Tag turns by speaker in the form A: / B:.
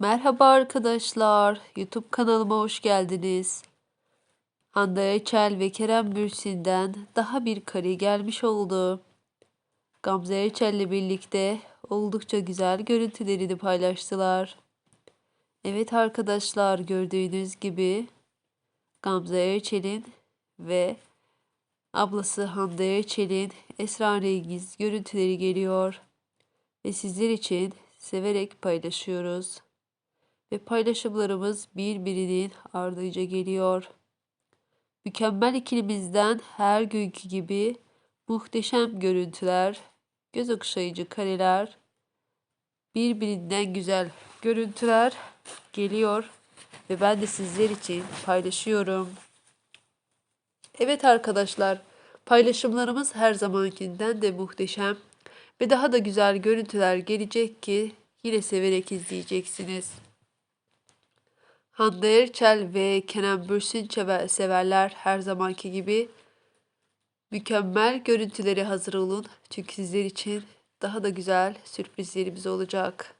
A: Merhaba arkadaşlar, YouTube kanalıma hoş geldiniz. Hande Erçel ve Kerem Bürsin'den daha bir kare gelmiş oldu. Gamze Erçel'le birlikte oldukça güzel görüntülerini paylaştılar. Evet arkadaşlar gördüğünüz gibi Gamze Erçel'in ve ablası Hande Erçel'in esrarengiz görüntüleri geliyor. Ve sizler için severek paylaşıyoruz ve paylaşımlarımız birbirinin ardınca geliyor. Mükemmel ikilimizden her günkü gibi muhteşem görüntüler, göz okşayıcı kareler, birbirinden güzel görüntüler geliyor ve ben de sizler için paylaşıyorum. Evet arkadaşlar, paylaşımlarımız her zamankinden de muhteşem ve daha da güzel görüntüler gelecek ki yine severek izleyeceksiniz. Hande Erçel ve Kenan Bürsin severler her zamanki gibi mükemmel görüntüleri hazır olun. Çünkü sizler için daha da güzel sürprizlerimiz olacak.